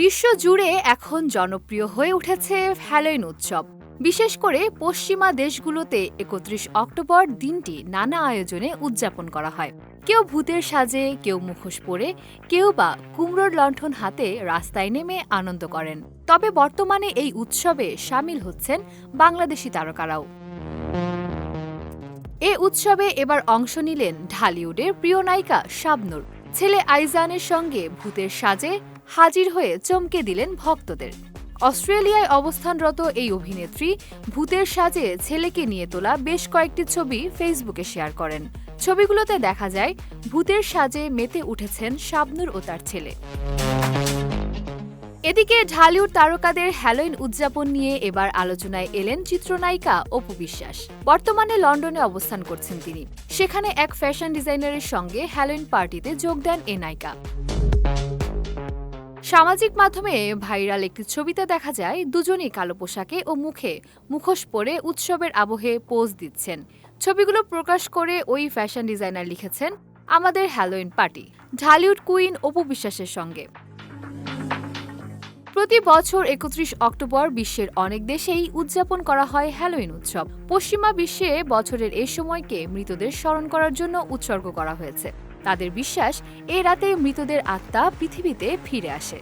বিশ্বজুড়ে এখন জনপ্রিয় হয়ে উঠেছে হ্যালোইন উৎসব। বিশেষ করে পশ্চিমা দেশগুলোতে একত্রিশ অক্টোবর দিনটি নানা আয়োজনে উদযাপন করা হয়। কেউ ভূতের সাজে, কেউ মুখোশ পরে, কেউ বা কুমড়োর লণ্ঠন হাতে রাস্তায় নেমে আনন্দ করেন। তবে বর্তমানে এই উৎসবে সামিল হচ্ছেন বাংলাদেশি তারকারাও। এ উৎসবে এবার অংশ নিলেন ঢালিউডের প্রিয় নায়িকা শাবনূর। ছেলে আইজানের সঙ্গে ভূতের সাজে হাজির হয়ে চমকে দিলেন ভক্তদের। অস্ট্রেলিয়ায় অবস্থানরত এই অভিনেত্রী ভূতের সাজে ছেলেকে নিয়ে তোলা বেশ কয়েকটি ছবি ফেসবুকে শেয়ার করেন। ছবিগুলোতে দেখা যায়, ভূতের সাজে মেতে উঠেছেন শাবনুর ও তার ছেলে। এদিকে ঢালিউড তারকাদের হ্যালোইন উদযাপন নিয়ে এবার আলোচনায় এলেন চিত্রনায়িকা অপু বিশ্বাস। বর্তমানে লন্ডনে অবস্থান করছেন তিনি। সেখানে এক ফ্যাশন ডিজাইনারের সঙ্গে হ্যালোইন পার্টিতে যোগ দেন এ নায়িকা। সামাজিক মাধ্যমে ভাইরাল একটি ছবিতে দেখা যায়, দুজনেই কালো পোশাকে ও মুখে মুখোশ পরে উৎসবের আবহে পোজ দিচ্ছেন। ছবিগুলো প্রকাশ করে ওই ফ্যাশন ডিজাইনার লিখেছেন, আমাদের Halloween party. Dhallywood queen Apu বিশ্বাসের সঙ্গে। প্রতি বছর একত্রিশ অক্টোবর বিশ্বের অনেক দেশেই উদযাপন করা হয় হ্যালোইন উৎসব। পশ্চিমা বিশ্বে বছরের এ সময়কে মৃতদের স্মরণ করার জন্য উৎসর্গ করা হয়েছে। তাদের বিশ্বাস, এ রাতে মৃতদের আত্মা পৃথিবীতে ফিরে আসে।